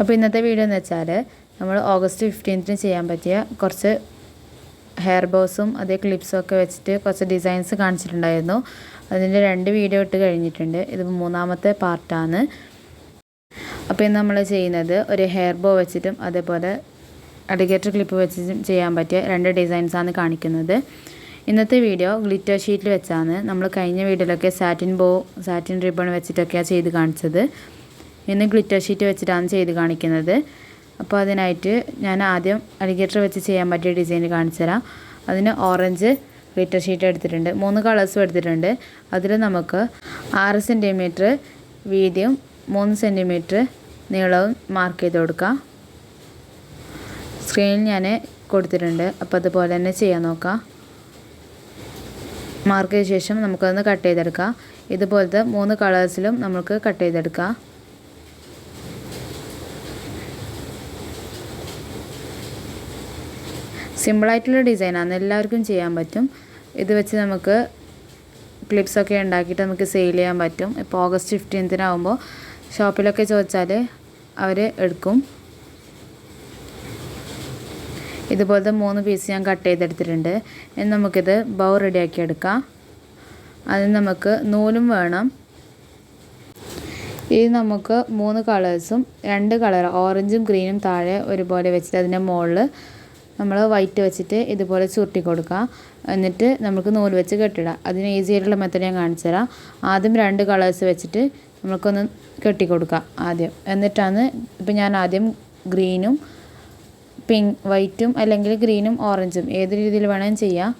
അപ്പോൾ ഇന്നത്തെ വീഡിയോ എന്ന് വെച്ചാൽ നമ്മൾ ഓഗസ്റ്റ് ഫിഫ്റ്റീൻത്തിന് ചെയ്യാൻ പറ്റിയ കുറച്ച് ഹെയർ ബോസും അതേ ക്ലിപ്സും ഒക്കെ വെച്ചിട്ട് കുറച്ച് ഡിസൈൻസ് കാണിച്ചിട്ടുണ്ടായിരുന്നു. അതിന്റെ രണ്ട് വീഡിയോ ഇട്ട് കഴിഞ്ഞിട്ടുണ്ട്. ഇത് മൂന്നാമത്തെ പാർട്ടാണ് അപ്പോൾ ഇന്ന് നമ്മൾ ചെയ്യുന്നത് ഒരു ഹെയർ ബോ വെച്ചിട്ടും അതേപോലെ അഡിഗേറ്റർ ക്ലിപ്പ് വെച്ചിട്ടും ചെയ്യാൻ പറ്റിയ രണ്ട് ഡിസൈൻസാണ് കാണിക്കുന്നത്. ഇന്നത്തെ വീഡിയോ ഗ്ലിറ്റർ ഷീറ്റിൽ വെച്ചാണ് നമ്മൾ കഴിഞ്ഞ വീഡിയോയിലൊക്കെ സാറ്റിൻ ബോ സാറ്റിൻ റിബൺ വെച്ചിട്ടൊക്കെയാണ് ചെയ്ത് കാണിച്ചത്. ഇന്ന് ഗ്ലിറ്റർ ഷീറ്റ് വെച്ചിട്ടാണ് ചെയ്ത് കാണിക്കുന്നത്. അപ്പോൾ അതിനായിട്ട് ഞാൻ ആദ്യം അലിഗേറ്റർ വെച്ച് ചെയ്യാൻ പറ്റിയ ഡിസൈൻ കാണിച്ചു തരാം. അതിന് ഓറഞ്ച് ഗ്ലിറ്റർ ഷീറ്റ് എടുത്തിട്ടുണ്ട്. മൂന്ന് കളേഴ്സും എടുത്തിട്ടുണ്ട്. അതിൽ നമുക്ക് ആറ് സെന്റിമീറ്റർ വീതിയും മൂന്ന് സെന്റിമീറ്റർ നീളവും മാർക്ക് ചെയ്ത് കൊടുക്കാം. സ്ക്രീനിൽ ഞാൻ കൊടുത്തിട്ടുണ്ട്. അപ്പോൾ അതുപോലെ തന്നെ ചെയ്യാൻ നോക്കാം. മാർക്ക് ചെയ്ത ശേഷം നമുക്കതൊന്ന് കട്ട് ചെയ്തെടുക്കാം. ഇതുപോലത്തെ മൂന്ന് കളേഴ്സിലും നമുക്ക് കട്ട് ചെയ്തെടുക്കാം. സിമ്പിളായിട്ടുള്ള ഡിസൈനാണ് എല്ലാവർക്കും ചെയ്യാൻ പറ്റും. ഇത് വെച്ച് നമുക്ക് ക്ലിപ്സൊക്കെ ഉണ്ടാക്കിയിട്ട് നമുക്ക് സെയിൽ ചെയ്യാൻ പറ്റും. ഇപ്പോൾ ഓഗസ്റ്റ് ഫിഫ്റ്റീൻത്തിനാകുമ്പോൾ ഷോപ്പിലൊക്കെ ചോദിച്ചാൽ അവർ എടുക്കും. ഇതുപോലത്തെ മൂന്ന് പീസ് ഞാൻ കട്ട് ചെയ്തെടുത്തിട്ടുണ്ട്. ഇനി നമുക്കിത് ബൗ റെഡിയാക്കി എടുക്കാം. അതിന് നമുക്ക് നൂലും വേണം. ഇത് നമുക്ക് മൂന്ന് കളേഴ്സും രണ്ട് കളർ ഓറഞ്ചും ഗ്രീനും താഴെ ഒരുപോലെ വെച്ചിട്ട് അതിന്റെ മുകളിൽ നമ്മൾ വൈറ്റ് വെച്ചിട്ട് ഇതുപോലെ ചുരുട്ടി കൊടുക്കുക എന്നിട്ട് നമുക്ക് നൂൽ വെച്ച് കെട്ടിടാം. അതിന് ഈസി ആയിട്ടുള്ള മെത്തഡ് ഞാൻ കാണിച്ചു തരാം. ആദ്യം രണ്ട് കളേഴ്സ് വെച്ചിട്ട് നമുക്കൊന്ന് കെട്ടി കൊടുക്കാം ആദ്യം. എന്നിട്ടാണ് ഇപ്പം ഞാൻ ആദ്യം ഗ്രീനും പിങ്ക് വൈറ്റും അല്ലെങ്കിൽ ഗ്രീനും ഓറഞ്ചും ഏത് രീതിയിൽ വേണമെങ്കിലും ചെയ്യാം.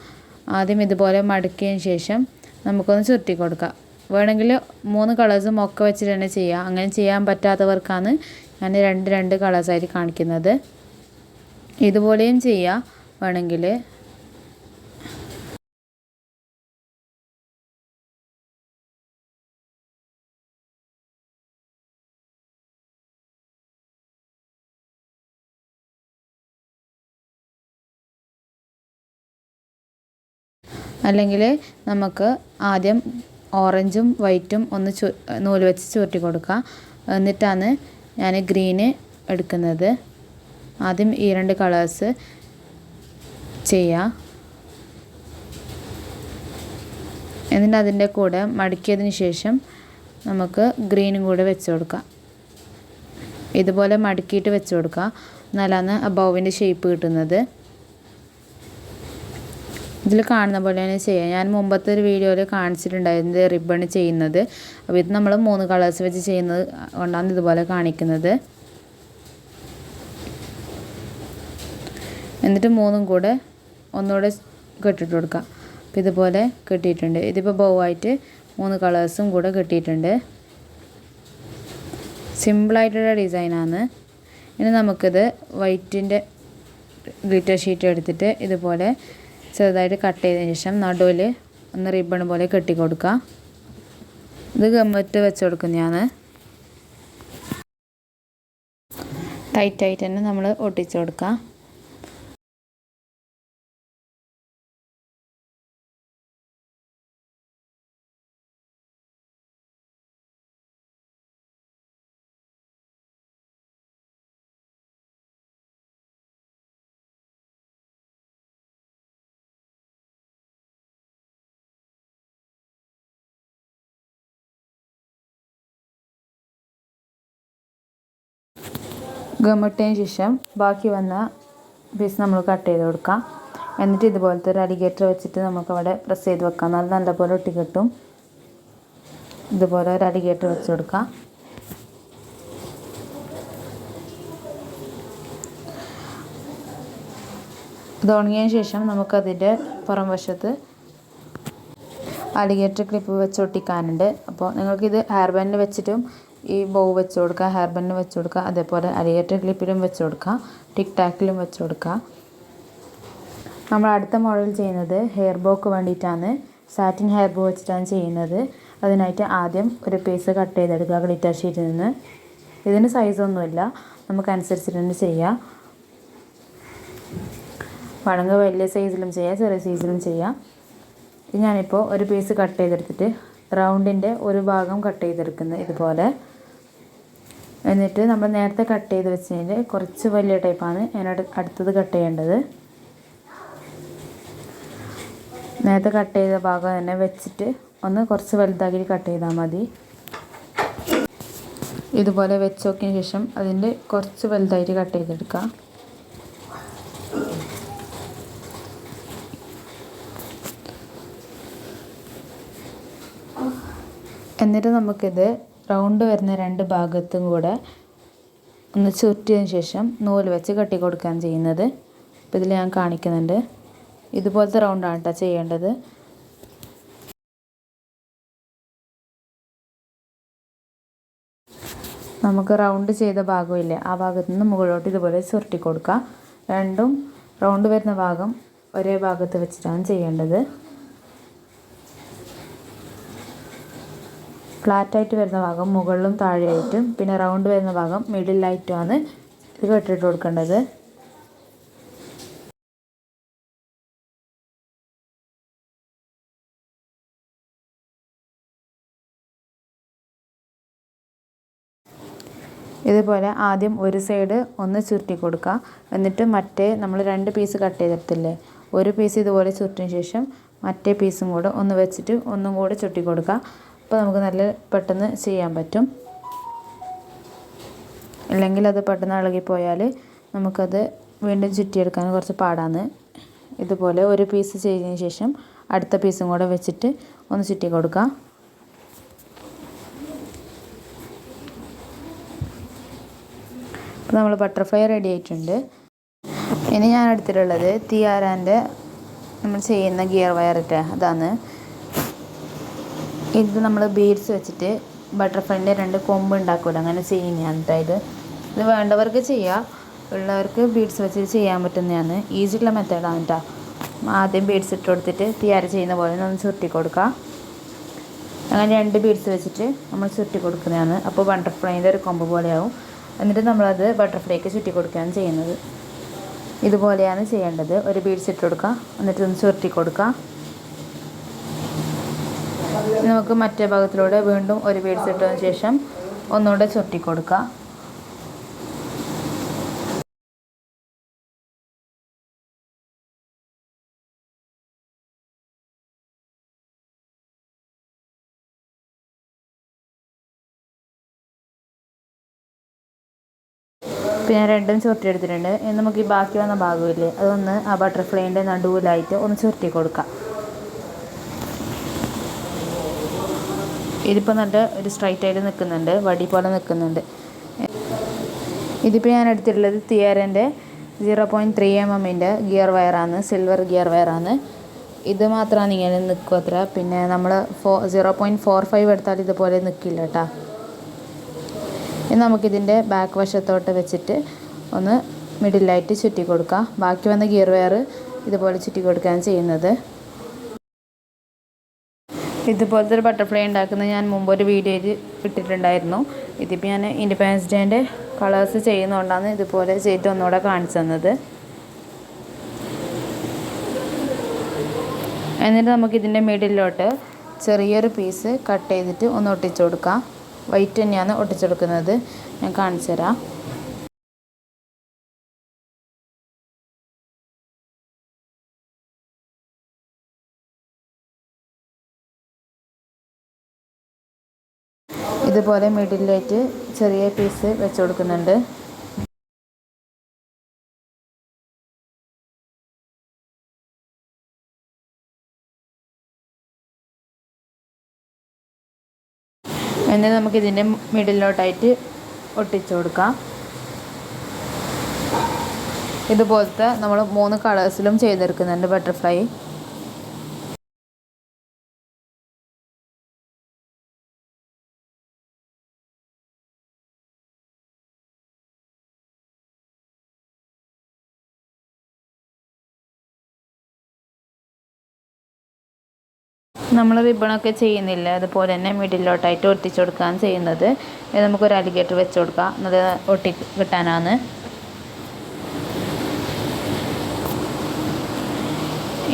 ആദ്യം ഇതുപോലെ മടക്കിയതിന് ശേഷം നമുക്കൊന്ന് ചുരുട്ടി കൊടുക്കാം. വേണമെങ്കിൽ മൂന്ന് കളേഴ്സും ഒക്കെ വെച്ചിട്ട് തന്നെ ചെയ്യാം. അങ്ങനെ ചെയ്യാൻ പറ്റാത്തവർക്കാണ് ഞാൻ രണ്ട് രണ്ട് കളേഴ്സായിട്ട് കാണിക്കുന്നത്. ഇതുപോലെയും ചെയ്യാം. വേണമെങ്കിൽ അല്ലെങ്കിൽ നമുക്ക് ആദ്യം ഓറഞ്ചും വൈറ്റും ഒന്ന് ചു നൂൽ വെച്ച് ചുരുട്ടി കൊടുക്കാം എന്നിട്ടാണ് ഞാൻ ഗ്രീന് എടുക്കുന്നത്. ആദ്യം ഈ രണ്ട് കളേഴ്സ് ചെയ്യാം എന്നിട്ട് അതിന്റെ കൂടെ മടക്കിയതിന് ശേഷം നമുക്ക് ഗ്രീനും കൂടെ വെച്ച് കൊടുക്കാം ഇതുപോലെ മടക്കിയിട്ട് വെച്ച് കൊടുക്കുക. എന്നാലാണ് ആ ബൗവിന്റെ ഷേപ്പ് കിട്ടുന്നത്. ഇതിൽ കാണുന്ന പോലെ തന്നെ ചെയ്യാം ഞാൻ മുമ്പത്തെ ഒരു വീഡിയോയിൽ കാണിച്ചിട്ടുണ്ടായിരുന്നത് റിബൺ ചെയ്യുന്നത്. അപ്പോൾ ഇത് നമ്മൾ മൂന്ന് കളേഴ്സ് വെച്ച് ചെയ്യുന്നത് കൊണ്ടാണ് ഇതുപോലെ കാണിക്കുന്നത്. എന്നിട്ട് മൂന്നും കൂടെ ഒന്നുകൂടെ കെട്ടിട്ട് കൊടുക്കാം അപ്പോൾ ഇതുപോലെ കെട്ടിയിട്ടുണ്ട്. ഇതിപ്പോൾ ബൗ ആയിട്ട് മൂന്ന് കളേഴ്സും കൂടെ കെട്ടിയിട്ടുണ്ട്. സിമ്പിളായിട്ടുള്ള ഡിസൈനാണ്. ഇനി നമുക്കിത് വൈറ്റിന്റെ ഗ്ലിറ്റർ ഷീറ്റ് എടുത്തിട്ട് ഇതുപോലെ ചെറുതായിട്ട് കട്ട് ചെയ്തതിന് ശേഷം നടുവിൽ ഒന്ന് റിബൺ പോലെ കെട്ടി കൊടുക്കുക ഇത് ഗമ്മറ്റ് വെച്ച് കൊടുക്കുന്നതാണ് ടൈറ്റായിട്ട് തന്നെ നമ്മൾ ഒട്ടിച്ചു കൊടുക്കുക. ഗമ്മിട്ടതിന് ശേഷം ബാക്കി വന്ന പീസ് നമ്മൾ കട്ട് ചെയ്ത് കൊടുക്കാം. എന്നിട്ട് ഇതുപോലത്തെ ഒരു അലിഗേറ്റർ വെച്ചിട്ട് നമുക്ക് അവിടെ പ്രസ് ചെയ്ത് വെക്കാം. നല്ല നല്ലപോലെ ഒട്ടി കിട്ടും. ഇതുപോലെ ഒരു അലിഗേറ്റർ വെച്ച് കൊടുക്കാം. ഇത് ഉണങ്ങിയതിന് ശേഷം നമുക്കതിന്റെ പുറം വശത്ത് അലിഗേറ്റർ ക്ലിപ്പ് വെച്ച് ഒട്ടിക്കാനുണ്ട്. അപ്പോൾ നിങ്ങൾക്കിത് ഹെയർ ബാൻഡിൽ വെച്ചിട്ടും ഈ ബോ വെച്ച് കൊടുക്കുക ഹെയർ ബണ്ണ് വെച്ച് കൊടുക്കുക അതേപോലെ അലിയേറ്റർ ക്ലിപ്പിലും വെച്ച് കൊടുക്കുക ടിക് ടാക്കിലും വെച്ച് കൊടുക്കുക. നമ്മൾ അടുത്ത മോഡൽ ചെയ്യുന്നത് ഹെയർ ബോക്ക് വേണ്ടിയിട്ടാണ്. സാറ്റിൻ ഹെയർ ബോ വെച്ചിട്ടാണ് ചെയ്യുന്നത്. അതിനായിട്ട് ആദ്യം ഒരു പീസ് കട്ട് ചെയ്തെടുക്കുക ഗ്ലിറ്റർ ഷീറ്റിൽ നിന്ന്. ഇതിന് സൈസൊന്നുമില്ല നമുക്ക് അനുസരിച്ചിട്ട് തന്നെ ചെയ്യാം. വഴങ്ങ് വലിയ സൈസിലും ചെയ്യാം ചെറിയ സൈസിലും ചെയ്യാം. ഞാനിപ്പോൾ ഒരു പീസ് കട്ട് ചെയ്തെടുത്തിട്ട് റൗണ്ടിന്റെ ഒരു ഭാഗം കട്ട് ചെയ്തെടുക്കുന്നത് ഇതുപോലെ. എന്നിട്ട് നമ്മൾ നേരത്തെ കട്ട് ചെയ്ത് വെച്ചതിന്റെ കുറച്ച് വലിയ ടൈപ്പാണ് ഞാൻ അടു- അടുത്തത് കട്ട് ചെയ്യേണ്ടത്. നേരത്തെ കട്ട് ചെയ്ത ഭാഗം തന്നെ വെച്ചിട്ട് ഒന്ന് കുറച്ച് വലുതാക്കി കട്ട് ചെയ്താൽ മതി. ഇതുപോലെ വെച്ച് നോക്കിയതിന് ശേഷം അതിന്റെ കുറച്ച് വലുതായിട്ട് കട്ട് ചെയ്തെടുക്കാം എന്നിട്ട് നമുക്കിത് റൗണ്ട് വരുന്ന രണ്ട് ഭാഗത്തും കൂടെ ഒന്ന് ചുറ്റിയതിന് ശേഷം നൂൽ വെച്ച് കെട്ടി കൊടുക്കാൻ ചെയ്യുന്നത്. അപ്പോൾ ഇതിൽ ഞാൻ കാണിക്കുന്നുണ്ട്. ഇതുപോലത്തെ റൗണ്ടാണ് കേട്ടോ ചെയ്യേണ്ടത്. നമുക്ക് റൗണ്ട് ചെയ്ത ഭാഗമില്ലേ ആ ഭാഗത്തു നിന്ന് മുകളിലോട്ട് ഇതുപോലെ ചുരുട്ടി കൊടുക്കുക രണ്ടും റൗണ്ട് വരുന്ന ഭാഗം ഒരേ ഭാഗത്ത് വെച്ചിട്ടാണ് ചെയ്യേണ്ടത്. ഫ്ലാറ്റായിട്ട് വരുന്ന ഭാഗം മുകളിലും താഴെയായിട്ടും പിന്നെ റൗണ്ട് വരുന്ന ഭാഗം മിഡിലായിട്ടുമാണ് ഇത് കെട്ടിട്ട് കൊടുക്കേണ്ടത്. ഇതുപോലെ ആദ്യം ഒരു സൈഡ് ഒന്ന് ചുരുട്ടി കൊടുക്കുക. എന്നിട്ട് മറ്റേ നമ്മൾ രണ്ട് പീസ് കട്ട് ചെയ്തെടുത്തില്ലേ ഒരു പീസ് ഇതുപോലെ ചുരുട്ടിന് ശേഷം മറ്റേ പീസും കൂടെ ഒന്ന് വെച്ചിട്ട് ഒന്നും കൂടെ ചുരുട്ടി കൊടുക്കുക. അപ്പോൾ നമുക്ക് നല്ല പെട്ടെന്ന് ചെയ്യാൻ പറ്റും. അല്ലെങ്കിൽ അത് പെട്ടെന്ന് ഇളകിപ്പോയാൽ നമുക്കത് വീണ്ടും ചുറ്റിയെടുക്കാൻ കുറച്ച് പാടാണ്. ഇതുപോലെ ഒരു പീസ് ചെയ്തതിന് ശേഷം അടുത്ത പീസും കൂടെ വെച്ചിട്ട് ഒന്ന് ചുറ്റി കൊടുക്കാം. അപ്പോൾ നമ്മൾ ബട്ടർഫ്ലൈ റെഡി ആയിട്ടുണ്ട്. ഇനി ഞാൻ എടുത്തിട്ടുള്ളത് തിയാരാന്റെ നമ്മൾ ചെയ്യുന്ന ഗിയർ വയറിട്ട് അതാണ്. ഇത് നമ്മൾ ബീഡ്സ് വെച്ചിട്ട് ബട്ടർഫ്ലൈന്റെ രണ്ട് കൊമ്പ് ഉണ്ടാക്കുമല്ലോ അങ്ങനെ ചെയ്യുന്നതാണ് കേട്ടോ ഇത്. ഇത് വേണ്ടവർക്ക് ചെയ്യാം. ഉള്ളവർക്ക് ബീഡ്സ് വെച്ചിട്ട് ചെയ്യാൻ പറ്റുന്നതാണ്. ഈസിയുള്ള മെത്തേഡാണ് കേട്ടോ ആദ്യം ബീഡ്സ് ഇട്ട് കൊടുത്തിട്ട് തിയാര ചെയ്യുന്ന പോലെ ഒന്ന് ചുരുട്ടി കൊടുക്കുക അങ്ങനെ രണ്ട് ബീഡ്സ് വെച്ചിട്ട് നമ്മൾ ചുരുട്ടി കൊടുക്കുന്നതാണ്. അപ്പോൾ ബട്ടർഫ്ലൈന്റെ ഒരു കൊമ്പ് പോലെയാവും. എന്നിട്ട് നമ്മളത് ബട്ടർഫ്ലൈക്ക് ചുറ്റി കൊടുക്കുകയാണ് ചെയ്യുന്നത്. ഇതുപോലെയാണ് ചെയ്യേണ്ടത്. ഒരു ബീഡ്സ് ഇട്ട് കൊടുക്കുക എന്നിട്ട് ഒന്ന് ചുരുട്ടി കൊടുക്കുക നമുക്ക് മറ്റേ ഭാഗത്തിലൂടെ വീണ്ടും ഒരു ബീഡ്സ് ഇട്ടതിന് ശേഷം ഒന്നുകൂടെ ചുരുട്ടി കൊടുക്കുക പിന്നെ രണ്ടും ചുരുട്ടി എടുത്തിട്ടുണ്ട് ഇനി നമുക്ക് ഈ ബാക്കി വന്ന ഭാഗമില്ലേ? അതൊന്ന് ആ ബട്ടർഫ്ലൈന്റെ നടുവിലായിട്ട് ഒന്ന് ചുരുട്ടി കൊടുക്കാം ഇതിപ്പോൾ നല്ല ഒരു സ്ട്രൈറ്റ് ആയിട്ട് നിൽക്കുന്നുണ്ട് വടി പോലെ നിൽക്കുന്നുണ്ട്. ഇതിപ്പോൾ ഞാൻ എടുത്തിട്ടുള്ളത് തിയറിന്റെ സീറോ പോയിന്റ് ത്രീ എം എമ്മിന്റെ ഗിയർ വയറാണ് സിൽവർ ഗിയർ വയറാണ് ഇത് മാത്രമാണ് ഇങ്ങനെ നിൽക്കുക അത്ര. പിന്നെ നമ്മൾ ഫോ സീറോ പോയിന്റ് ഫോർ ഫൈവ് എടുത്താൽ ഇതുപോലെ നിൽക്കില്ല കേട്ടോ. ഇനി നമുക്കിതിന്റെ ബാക്ക് വശത്തോട്ട് വെച്ചിട്ട് ഒന്ന് മിഡിലായിട്ട് ചുറ്റി കൊടുക്കാം. ബാക്കി വന്ന ഗിയർ വയർ ഇതുപോലെ ചുറ്റി കൊടുക്കുകയാണ് ചെയ്യുന്നത്. ഇതുപോലത്തെ ഒരു ബട്ടർഫ്ലൈ ഉണ്ടാക്കുന്നത് ഞാൻ മുമ്പ് ഒരു വീഡിയോയിൽ ഇട്ടിട്ടുണ്ടായിരുന്നു. ഇതിപ്പോൾ ഞാൻ ഇൻഡിപെൻഡൻസ് ഡേന്റെ കളേഴ്സ് ചെയ്യുന്നതുകൊണ്ടാണ് ഇതുപോലെ ചെയ്തിട്ട് ഒന്നുകൂടെ കാണിച്ചു തന്നത്. എന്നിട്ട് നമുക്ക് ഇതിന്റെ മിഡിലോട്ട് ചെറിയൊരു പീസ് കട്ട് ചെയ്തിട്ട് ഒന്ന് ഒട്ടിച്ചു കൊടുക്കാം. വൈറ്റ് തന്നെയാണ് ഒട്ടിച്ചു കൊടുക്കുന്നത്. ഞാൻ കാണിച്ചു തരാം. ഇതുപോലെ മിഡിലായിട്ട് ചെറിയ പീസ് വെച്ച് കൊടുക്കുന്നുണ്ട്. എന്നിട്ട് നമുക്കിതിന്റെ മിഡിലോട്ടായിട്ട് ഒട്ടിച്ചു കൊടുക്കാം. ഇതുപോലത്തെ നമ്മൾ മൂന്ന് കളേഴ്സിലും ചെയ്തെടുക്കുന്നുണ്ട് ബട്ടർഫ്ലൈ. നമ്മൾ റിബണൊക്കെ ചെയ്യുന്നില്ല. അതുപോലെ തന്നെ മിഡിലോട്ടായിട്ട് ഒട്ടിച്ചു കൊടുക്കുകയാണ് ചെയ്യുന്നത്. ഇത് നമുക്കൊരു അലിഗേറ്റർ വെച്ച് കൊടുക്കാം. എന്നത് ഒട്ടി കിട്ടാനാണ്.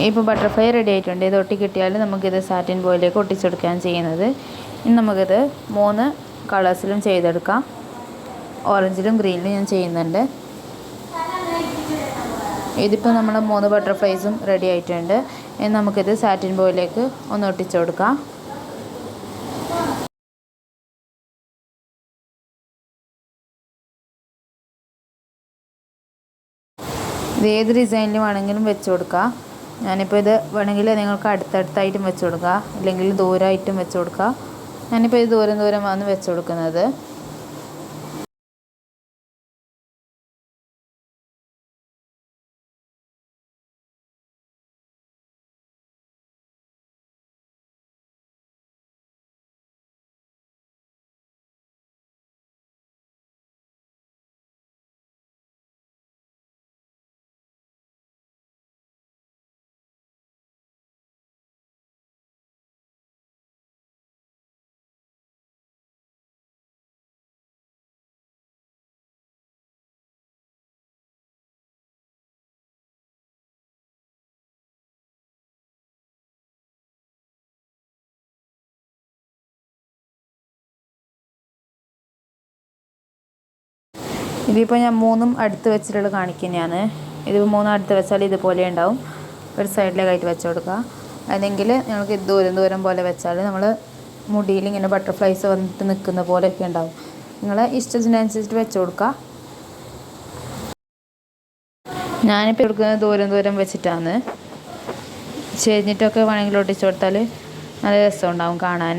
ഇപ്പോൾ ബട്ടർഫ്ലൈ റെഡി ആയിട്ടുണ്ട്. ഇത് ഒട്ടി കിട്ടിയാൽ നമുക്കിത് സാറ്റിൻ ബോയിലേക്ക് ഒട്ടിച്ചെടുക്കുകയാണ് ചെയ്യുന്നത്. ഇനി നമുക്കിത് മൂന്ന് കളേഴ്സിലും ചെയ്തെടുക്കാം. ഓറഞ്ചിലും ഗ്രീനിലും ഞാൻ ചെയ്യുന്നുണ്ട്. ഇതിപ്പോൾ നമ്മൾ മൂന്ന് ബട്ടർഫ്ലൈസും റെഡി ആയിട്ടുണ്ട്. ഇനി നമുക്കിത് സാറ്റിൻ ബോയിലേക്ക് ഒന്ന് ഒട്ടിച്ചു കൊടുക്കാം. ഇത് ഏത് ഡിസൈനിൽ വേണമെങ്കിലും വെച്ച് കൊടുക്കുക ഞാനിപ്പോൾ ഇത് വേണമെങ്കിൽ നിങ്ങൾക്ക് അടുത്തടുത്തായിട്ടും വെച്ച് കൊടുക്കുക അല്ലെങ്കിൽ ദൂരമായിട്ടും വെച്ച് കൊടുക്കുക ഞാനിപ്പോൾ ഇത് ദൂരം ദൂരം വന്ന് വെച്ച് കൊടുക്കുന്നത്. ഇതിപ്പോൾ ഞാൻ മൂന്നും അടുത്ത് വെച്ചിട്ടുള്ള കാണിക്കുന്നതാണ് ഇത് മൂന്നും അടുത്ത് വെച്ചാൽ ഇതുപോലെ ഉണ്ടാവും. ഒരു സൈഡിലേക്കായിട്ട് വെച്ച് കൊടുക്കുക. അല്ലെങ്കിൽ ഞങ്ങൾക്ക് ദൂരം ദൂരം പോലെ വെച്ചാൽ നമ്മൾ മുടിയിൽ ഇങ്ങനെ ബട്ടർഫ്ലൈസ് വന്നിട്ട് നിൽക്കുന്ന പോലെയൊക്കെ ഉണ്ടാവും. നിങ്ങൾ ഇഷ്ടത്തിനനുസരിച്ചിട്ട് വെച്ച് കൊടുക്കുക. ഞാനിപ്പോൾ കൊടുക്കുന്നത് ദൂരം ദൂരം വെച്ചിട്ടാണ്. ചെരിഞ്ഞിട്ടൊക്കെ വേണമെങ്കിൽ ഒട്ടിച്ചു കൊടുത്താൽ നല്ല രസമുണ്ടാവും കാണാൻ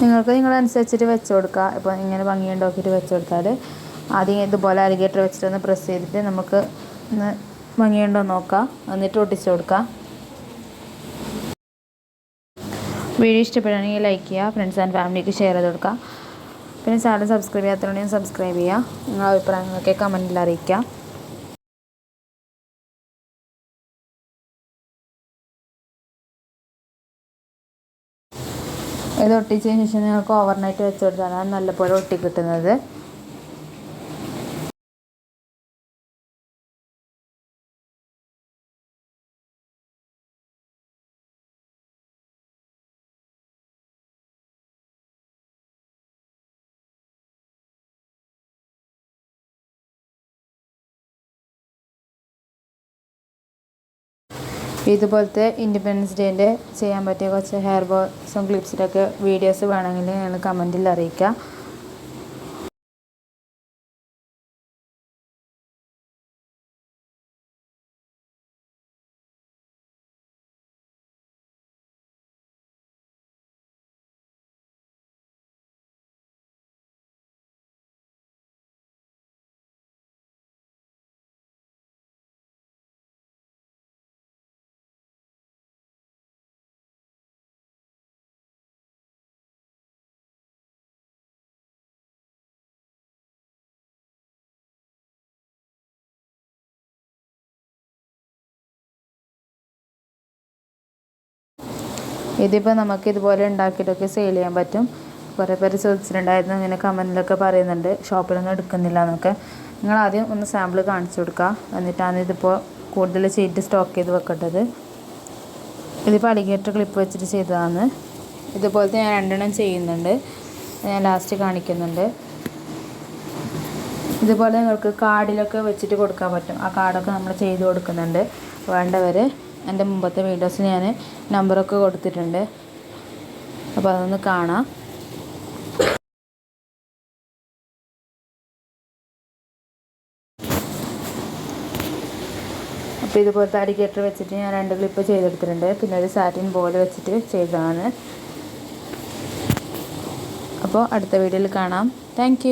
നിങ്ങൾക്ക് നിങ്ങളനുസരിച്ചിട്ട് വെച്ച് കൊടുക്കുക ഇപ്പോൾ ഇങ്ങനെ ഭംഗിയുണ്ടാക്കിയിട്ട് വെച്ച് കൊടുത്താൽ ആദ്യം ഇതുപോലെ അലിഗേറ്റർ വെച്ചിട്ട് ഒന്ന് പ്രസ് ചെയ്തിട്ട് നമുക്ക് ഒന്ന് ഭംഗിയുണ്ടോ നോക്കാം. എന്നിട്ട് ഒട്ടിച്ച് കൊടുക്കാം. വീഡിയോ ഇഷ്ടപ്പെടുകയാണെങ്കിൽ ലൈക്ക് ചെയ്യുക. ഫ്രണ്ട്സ് ആൻഡ് ഫാമിലിക്ക് ഷെയർ ചെയ്ത് കൊടുക്കുക പിന്നെ ചാനൽ സബ്സ്ക്രൈബ് ചെയ്യാത്തതുണ്ടെങ്കിൽ സബ്സ്ക്രൈബ് ചെയ്യുക. നിങ്ങളുടെ അഭിപ്രായങ്ങളൊക്കെ കമന്റിൽ അറിയിക്കുക ഇത് ഒട്ടിച്ചതിന് ശേഷം നിങ്ങൾക്ക് ഓവർനൈറ്റ് വെച്ച് കൊടുത്താലാണ് നല്ലപോലെ ഒട്ടി കിട്ടുന്നത് ഇതുപോലത്തെ ഇൻഡിപെൻഡൻസ് ഡേന്റെ ചെയ്യാൻ പറ്റിയ കുറച്ച് ഹെയർ ബോസും ക്ലിപ്സിലൊക്കെ വീഡിയോസ് വേണമെങ്കിൽ നിങ്ങൾ കമന്റിൽ അറിയിക്കുക ഇതിപ്പോൾ നമുക്ക് ഇതുപോലെ ഉണ്ടാക്കിയിട്ടൊക്കെ സെയിൽ ചെയ്യാൻ പറ്റും. കുറേ പേര് ചോദിച്ചിട്ടുണ്ടായിരുന്നു ഇങ്ങനെ കമന്റിലൊക്കെ പറയുന്നുണ്ട്. ഷോപ്പിലൊന്നും എടുക്കുന്നില്ല എന്നൊക്കെ. നിങ്ങൾ ആദ്യം ഒന്ന് സാമ്പിൾ കാണിച്ചു കൊടുക്കുക എന്നിട്ടാണ് ഇതിപ്പോൾ കൂടുതൽ ചെയ്തിട്ട് സ്റ്റോക്ക് ചെയ്ത് വെക്കേണ്ടത്. ഇതിപ്പോൾ അലിഗേറ്റർ ക്ലിപ്പ് വെച്ചിട്ട് ചെയ്തതാണ്. ഇതുപോലത്തെ ഞാൻ രണ്ടെണ്ണം ചെയ്യുന്നുണ്ട്. ഞാൻ ലാസ്റ്റ് കാണിക്കുന്നുണ്ട്. ഇതുപോലെ നിങ്ങൾക്ക് കാർഡിലൊക്കെ വെച്ചിട്ട് കൊടുക്കാൻ പറ്റും. ആ കാർഡൊക്കെ നമ്മൾ ചെയ്ത് കൊടുക്കുന്നുണ്ട്. വേണ്ടവർ എന്റെ മുമ്പത്തെ വീഡിയോസിൽ ഞാൻ നമ്പറൊക്കെ കൊടുത്തിട്ടുണ്ട്. അപ്പോൾ അതൊന്ന് കാണാം. അപ്പോൾ ഇതുപോലത്തെ അരികേറ്റർ വെച്ചിട്ട് ഞാൻ രണ്ട് ക്ലിപ്പ് ചെയ്തെടുത്തിട്ടുണ്ട്. പിന്നെ ഒരു സാറ്റിൻ ബോൾ വെച്ചിട്ട് ചെയ്തതാണ്. അപ്പോൾ അടുത്ത വീഡിയോയിൽ കാണാം. താങ്ക്